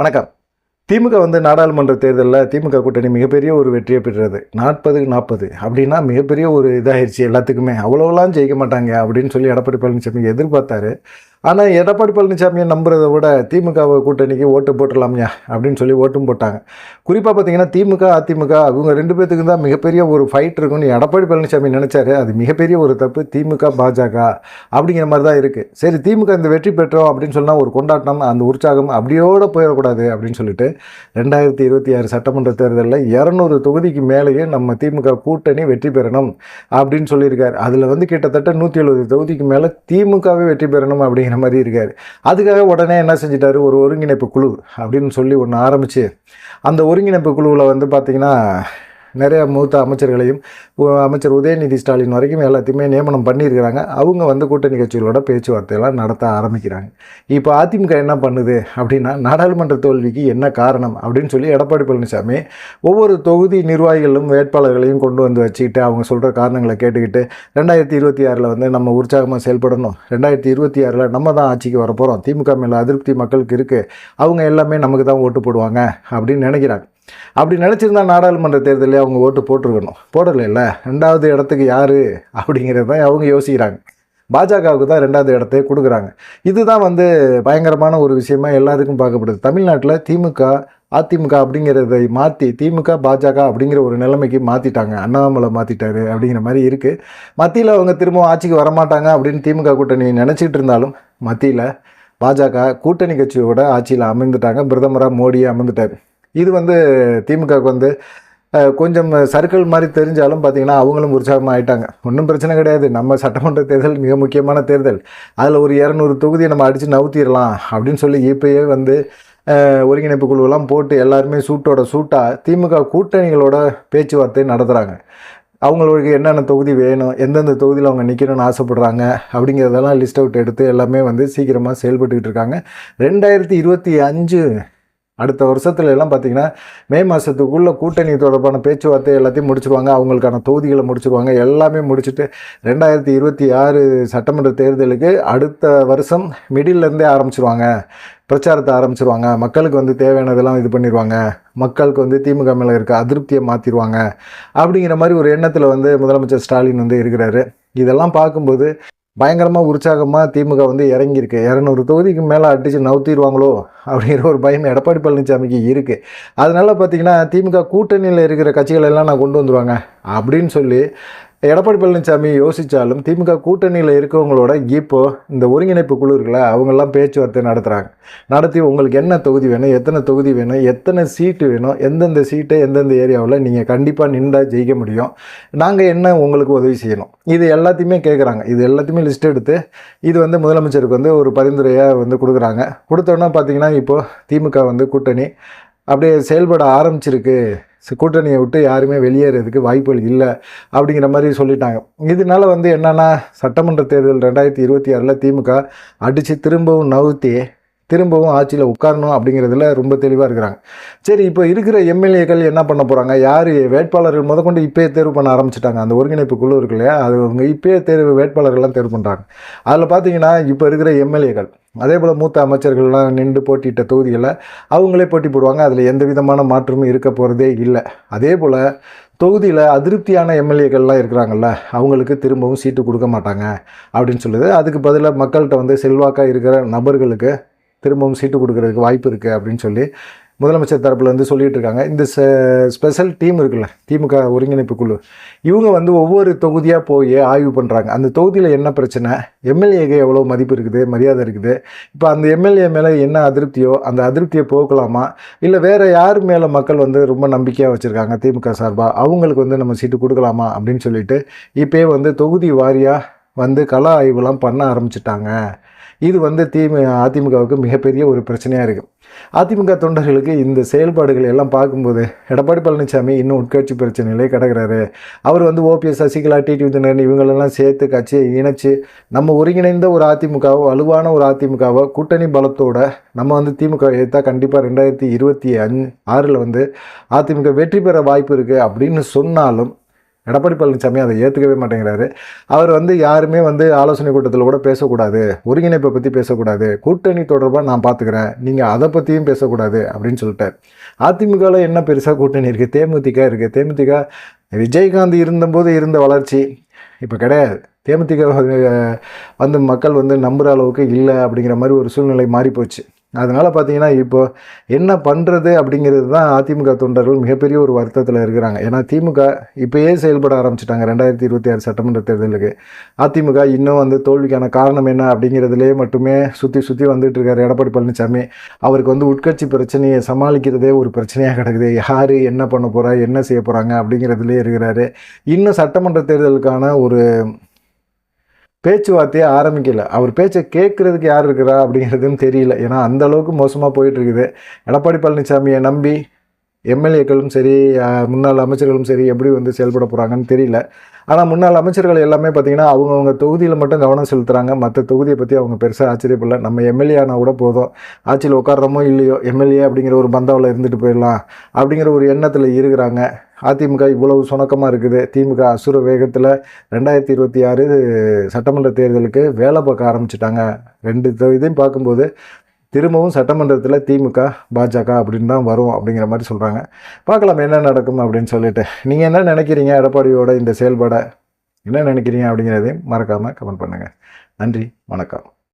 வணக்கம். திமுக வந்து நாடாளுமன்ற தேர்தலில் திமுக கூட்டணி மிகப்பெரிய ஒரு வெற்றியை பெற்றது. நாற்பதுக்கு நாற்பது. அப்படின்னா மிகப்பெரிய ஒரு இதாகிடுச்சு எல்லாத்துக்குமே. அவ்வளோலாம் ஜெயிக்க மாட்டாங்க அப்படின்னு சொல்லி எடப்பாடி பழனிசாமி எதிர்பார்த்தாரு. ஆனால் எடப்பாடி பழனிசாமியை நம்புறதை விட திமுக கூட்டணிக்கு ஓட்டு போட்டுடலாம்யா அப்படின்னு சொல்லி ஓட்டும் போட்டாங்க. குறிப்பாக பார்த்தீங்கன்னா திமுக அதிமுக அவங்க ரெண்டு பேர்த்துக்கு தான் மிகப்பெரிய ஒரு ஃபைட் இருக்குன்னு எடப்பாடி பழனிசாமி நினச்சாரு. அது மிகப்பெரிய ஒரு தப்பு திமுக பாஜக அப்படிங்கிற மாதிரி தான் இருக்குது சரி திமுக இந்த வெற்றி பெற்றோம் அப்படின்னு சொன்னால் ஒரு கொண்டாட்டம் அந்த உற்சாகம் அப்படியோடு போயிடக்கூடாது அப்படின்னு சொல்லிட்டு ரெண்டாயிரத்தி இருபத்தி ஆறு சட்டமன்ற தேர்தலில் இரநூறு தொகுதிக்கு மேலேயே நம்ம திமுக கூட்டணி வெற்றி பெறணும் அப்படின்னு சொல்லியிருக்காரு. அதில் வந்து கிட்டத்தட்ட நூற்றி எழுபது தொகுதிக்கு மேலே திமுகவே வெற்றி பெறணும் அப்படிங்கிற மாதிரி இருக்கார். அதுக்காக உடனே என்ன செஞ்சிட்டாரு? ஒரு ஒருங்கிணைப்பு குழு அப்படின்னு சொல்லி ஒன்று ஆரம்பித்து அந்த ஒருங்கிணைப்பு குழுவில் வந்து பார்த்திங்கன்னா நிறைய மூத்த அமைச்சர்களையும் அமைச்சர் உதயநிதி ஸ்டாலின் வரைக்கும் எல்லாத்தையுமே நியமனம் பண்ணியிருக்கிறாங்க. அவங்க வந்து கூட்டணி கட்சிகளோட பேச்சுவார்த்தையெல்லாம் நடத்த ஆரம்பிக்கிறாங்க. இப்போ அதிமுக என்ன பண்ணுது அப்படின்னா நாடாளுமன்ற தோல்விக்கு என்ன காரணம் அப்படின்னு சொல்லி எடப்பாடி பழனிசாமி ஒவ்வொரு தொகுதி நிர்வாகிகளும் வேட்பாளர்களையும் கொண்டு வந்து வச்சுக்கிட்டு அவங்க சொல்கிற காரணங்களை கேட்டுக்கிட்டு ரெண்டாயிரத்தி இருபத்தி ஆறில் வந்து நம்ம உற்சாகமாக செயல்படணும். ரெண்டாயிரத்தி இருபத்தி ஆறில் நம்ம தான் ஆட்சிக்கு வரப்போகிறோம் திமுக மேலே அதிருப்தி மக்களுக்கு இருக்குது அவங்க எல்லாமே நமக்கு தான் ஓட்டு போடுவாங்க அப்படின்னு நினைக்கிறாங்க. அப்படி நினச்சிருந்தா நாடாளுமன்ற தேர்தலில் அவங்க ஓட்டு போட்டிருக்கணும். போடலைல்ல? ரெண்டாவது இடத்துக்கு யார்? அப்படிங்கிறது தான் அவங்க யோசிக்கிறாங்க. பாஜகவுக்கு தான் ரெண்டாவது இடத்தையே கொடுக்குறாங்க. இதுதான் வந்து பயங்கரமான ஒரு விஷயமா எல்லாத்துக்கும் பார்க்கப்படுது. தமிழ்நாட்டில் திமுக அதிமுக அப்படிங்கிறதை மாற்றி திமுக பாஜக அப்படிங்கிற ஒரு நிலைமைக்கு மாற்றிட்டாங்க அண்ணாமலை மாற்றிட்டாரு அப்படிங்கிற மாதிரி இருக்குது மத்தியில் அவங்க திரும்பவும் ஆட்சிக்கு வரமாட்டாங்க அப்படின்னு திமுக கூட்டணி நினச்சிட்டு இருந்தாலும் மத்தியில் பாஜக கூட்டணி கட்சியோட ஆட்சியில் அமர்ந்துட்டாங்க. பிரதமராக மோடியே அமர்ந்துட்டார். இது வந்து திமுகவுக்கு வந்து கொஞ்சம் சர்க்கிள் மாதிரி தெரிஞ்சாலும் பார்த்தீங்கன்னா அவங்களும் உற்சாகமாக ஆயிட்டாங்க. ஒன்றும் பிரச்சனை கிடையாது. நம்ம சட்டமன்ற தேர்தல் மிக முக்கியமான தேர்தல். அதில் ஒரு இரநூறு தொகுதியை நம்ம அடித்து நவுத்திடலாம் அப்படின்னு சொல்லி இப்போயே வந்து ஒருங்கிணைப்பு குழுவெல்லாம் போட்டு எல்லாருமே சூட்டோட சூட்டாக திமுக கூட்டணிகளோட பேச்சுவார்த்தை நடத்துகிறாங்க அவங்களுக்கு என்னென்ன தொகுதி வேணும் எந்தெந்த தொகுதியில் அவங்க நிற்கணும்னு ஆசைப்படுறாங்க அப்படிங்கிறதெல்லாம் லிஸ்ட் அவுட் எடுத்து எல்லாமே வந்து சீக்கிரமாக செயல்பட்டுக்கிட்டு இருக்காங்க. ரெண்டாயிரத்தி இருபத்தி அஞ்சு அடுத்த வருஷத்துல எல்லாம் பார்த்தீங்கன்னா மே மாதத்துக்குள்ளே கூட்டணி தொடர்பான பேச்சுவார்த்தை எல்லாத்தையும் முடிச்சுருவாங்க. அவங்களுக்கான தொகுதிகளை முடிச்சுருவாங்க. எல்லாமே முடிச்சுட்டு ரெண்டாயிரத்தி இருபத்தி ஆறு சட்டமன்ற தேர்தலுக்கு அடுத்த வருஷம் மிடில்லேருந்தே ஆரம்பிச்சிருவாங்க. பிரச்சாரத்தை ஆரம்பிச்சிருவாங்க. மக்களுக்கு வந்து தேவையானதெல்லாம் இது பண்ணிடுவாங்க மக்களுக்கு வந்து திமுக மேலே இருக்க அதிருப்தியை மாற்றிடுவாங்க அப்படிங்கிற மாதிரி ஒரு எண்ணத்தில் வந்து முதலமைச்சர் ஸ்டாலின் வந்து இருக்கிறாரு. இதெல்லாம் பார்க்கும்போது பயங்கரமாக உற்சாகமாக திமுக வந்து இறங்கியிருக்கு. இரநூறு தொகுதிக்கு மேலே அடித்து நவுத்திடுவாங்களோ அப்படிங்கிற ஒரு பயம் எடப்பாடி பழனிசாமிக்கு இருக்குது அதனால பார்த்தீங்கன்னா திமுக கூட்டணியில் இருக்கிற கட்சிகள் எல்லாம் நான் கொண்டு வந்துடுவாங்க அப்படின்னு சொல்லி எடப்பாடி பழனிசாமி யோசித்தாலும் திமுக கூட்டணியில் இருக்கவங்களோட இப்போது இந்த ஒருங்கிணைப்பு குழு இருக்குல்ல அவங்கெல்லாம் பேச்சுவார்த்தை நடத்துகிறாங்க நடத்தி உங்களுக்கு என்ன தொகுதி வேணும் எத்தனை தொகுதி வேணும் எத்தனை சீட்டு வேணும் எந்தெந்த சீட்டு எந்தெந்த ஏரியாவில் நீங்கள் கண்டிப்பாக நின்றா ஜெயிக்க முடியும். நாங்கள் என்ன உங்களுக்கு உதவி செய்யணும்? இது எல்லாத்தையுமே கேட்குறாங்க இது எல்லாத்தையுமே லிஸ்ட் எடுத்து இது வந்து முதலமைச்சருக்கு வந்து ஒரு பரிந்துரையாக வந்து கொடுக்குறாங்க. கொடுத்தோன்னா பார்த்தீங்கன்னா இப்போது திமுக வந்து கூட்டணி அப்படியே செயல்பட ஆரம்பிச்சிருக்கு. கூட்டணியை விட்டு யாருமே வெளியேறதுக்கு வாய்ப்புகள் இல்லை அப்படிங்கிற மாதிரி சொல்லிட்டாங்க. இதனால வந்து என்னென்னா சட்டமன்ற தேர்தல் ரெண்டாயிரத்தி இருபத்தி ஆறில் திமுக அடித்து திரும்பவும் நவுத்தி திரும்பவும் ஆட்சியில் உட்காரணும் அப்படிங்கிறதுல ரொம்ப தெளிவாக இருக்கிறாங்க. சரி இப்போ இருக்கிற எம்எல்ஏக்கள் என்ன பண்ண போகிறாங்க யார் வேட்பாளர்கள் முதற்கொண்டு இப்போயே தேர்வு பண்ண ஆரம்பிச்சிட்டாங்க? அந்த ஒருங்கிணைப்பு குழு இருக்கு இல்லையா? அது அவங்க இப்போயே தேர்வு வேட்பாளர்கள்லாம் தேர்வு பண்ணுறாங்க அதில் பார்த்தீங்கன்னா இப்போ இருக்கிற எம்எல்ஏக்கள் அதே போல் மூத்த அமைச்சர்கள்லாம் நின்று போட்டியிட்ட தொகுதிகளில் அவங்களே போட்டி போடுவாங்க. அதில் எந்த விதமான மாற்றமும் இருக்க போகிறதே இல்லை. அதே போல் தொகுதியில் அதிருப்தியான எம்எல்ஏக்கள்லாம் இருக்கிறாங்கல்ல அவங்களுக்கு திரும்பவும் சீட்டு கொடுக்க மாட்டாங்க அப்படின்னு சொல்லுது. அதுக்கு பதிலாக மக்கள்கிட்ட வந்து செல்வாக்காக இருக்கிற நபர்களுக்கு திரும்பவும் சீட்டு கொடுக்கறதுக்கு வாய்ப்பு இருக்குது அப்படின்னு சொல்லி முதலமைச்சர் தரப்பில் வந்து சொல்லிகிட்டு இருக்காங்க. இந்த ஸ்பெஷல் டீம் இருக்குல்ல திமுக ஒருங்கிணைப்பு குழு இவங்க வந்து ஒவ்வொரு தொகுதியாக போய் ஆய்வு பண்ணுறாங்க அந்த தொகுதியில் என்ன பிரச்சனை? எம்எல்ஏக்கு எவ்வளோ மதிப்பு இருக்குது மரியாதை இருக்குது? இப்போ அந்த எம்எல்ஏ மேலே என்ன அதிருப்தியோ அந்த அதிருப்தியை போக்கலாமா? இல்லை வேறு யார் மேலே மக்கள் வந்து ரொம்ப நம்பிக்கையாக வச்சுருக்காங்க திமுக சார்பாக அவங்களுக்கு வந்து நம்ம சீட்டு கொடுக்கலாமா அப்படின்னு சொல்லிட்டு இப்போயே வந்து தொகுதி வாரியாக வந்து கள ஆய்வுலாம் பண்ண ஆரம்பிச்சிட்டாங்க. இது வந்து திமு அதிமுகவுக்கு மிகப்பெரிய ஒரு பிரச்சனையாக இருக்குது அதிமுக தொண்டர்களுக்கு இந்த செயல்பாடுகள் எல்லாம் பார்க்கும்போது எடப்பாடி பழனிசாமி இன்னும் உட்கட்சி பிரச்சனையிலே கிடக்கிறாரு. அவர் வந்து ஓபிஎஸ் சசிகலா டிடி விதினன் இவங்களெல்லாம் சேர்த்து கட்சியை இணைச்சு நம்ம ஒருங்கிணைந்த ஒரு அதிமுகவோ வலுவான ஒரு அதிமுகவோ கூட்டணி பலத்தோட நம்ம வந்து திமுக எடுத்தால் கண்டிப்பாக ரெண்டாயிரத்தி இருபத்தி அஞ்சு ஆறில் வந்து அதிமுக வெற்றி பெற வாய்ப்பு இருக்குது அப்படின்னு சொன்னாலும் எடப்பாடி பழனிசாமி அதை ஏற்றுக்கவே மாட்டேங்கிறாரு. அவர் வந்து யாருமே வந்து ஆலோசனை கூட்டத்தில் கூட பேசக்கூடாது. ஒருங்கிணைப்பை பற்றி பேசக்கூடாது. கூட்டணி தொடர்பாக நான் பார்த்துக்கிறேன் நீங்கள் அதை பற்றியும் பேசக்கூடாது அப்படின்னு சொல்லிட்டார். அதிமுகவில் என்ன பெருசாக கூட்டணி இருக்குது தேமுதிக இருக்குது தேமுதிக விஜயகாந்த் இருந்தபோது இருந்த வளர்ச்சி இப்போ கிடையாது. தேமுதிக வந்து மக்கள் வந்து நம்புகிற அளவுக்கு இல்லை அப்படிங்கிற மாதிரி ஒரு சூழ்நிலை மாறி போச்சு அதனால் பார்த்தீங்கன்னா இப்போ என்ன பண்ணுறது அப்படிங்கிறது தான் அதிமுக தொண்டர்கள் மிகப்பெரிய ஒரு வருத்தத்தில் இருக்கிறாங்க. ஏன்னா திமுக இப்போயே செயல்பட ஆரம்பிச்சிட்டாங்க. ரெண்டாயிரத்தி இருபத்தி ஆறு சட்டமன்ற தேர்தலுக்கு. அதிமுக இன்னும் வந்து தோல்விக்கான காரணம் என்ன அப்படிங்கிறதுலே மட்டுமே சுற்றி சுற்றி வந்துட்டு இருக்காரு எடப்பாடி பழனிசாமி. அவருக்கு வந்து உட்கட்சி பிரச்சனையை சமாளிக்கிறதே ஒரு பிரச்சனையாக கிடக்குது. யார் என்ன பண்ண போகிறா என்ன செய்ய போகிறாங்க அப்படிங்கிறதுலே இருக்கிறாரு. இன்னும் சட்டமன்ற தேர்தலுக்கான ஒரு பேச்சுவார்த்தையே ஆரம்பிக்கல. அவர் பேச்சை கேட்குறதுக்கு யார் இருக்கிறா அப்படிங்கிறதும் தெரியல. ஏன்னா அந்த அளவுக்கு மோசமாக போயிட்டுருக்குது. எடப்பாடி பழனிசாமியை நம்பி எம்எல்ஏக்களும் சரி முன்னாள் அமைச்சர்களும் சரி எப்படி வந்து செயல்பட போகிறாங்கன்னு தெரியல. ஆனால் முன்னாள் அமைச்சர்கள் எல்லாமே பார்த்தீங்கன்னா அவங்கவுங்க தொகுதியில் மட்டும் கவனம் செலுத்துகிறாங்க மற்ற தொகுதியை பற்றி அவங்க பெருசாக ஆச்சரியப்படல. நம்ம எம்எல்ஏ ஆனால் கூட போதும். ஆட்சியில் உட்காடுறோமோ இல்லையோ எம்எல்ஏ அப்படிங்கிற ஒரு பந்தாவில் இருந்துட்டு போயிடலாம் அப்படிங்கிற ஒரு எண்ணத்தில் இருக்கிறாங்க. அதிமுக இவ்வளவு சுணக்கமாக இருக்குது. திமுக அசுர வேகத்தில் ரெண்டாயிரத்தி இருபத்தி ஆறு சட்டமன்ற தேர்தலுக்கு வேலை பார்க்க ஆரம்பிச்சிட்டாங்க. ரெண்டு இதையும் பார்க்கும்போது திரும்பவும் சட்டமன்றத்தில் திமுக பாஜக அப்படின்னு தான் வரும் அப்படிங்கிற மாதிரி சொல்கிறாங்க பார்க்கலாம் என்ன நடக்கும் அப்படின்னு சொல்லிட்டு. நீங்கள் என்ன நினைக்கிறீங்க எடப்பாடியோட இந்த செயல்பாடை? என்ன நினைக்கிறீங்க அப்படிங்கிறதையும் மறக்காமல் கமெண்ட் பண்ணுங்கள் நன்றி வணக்கம்.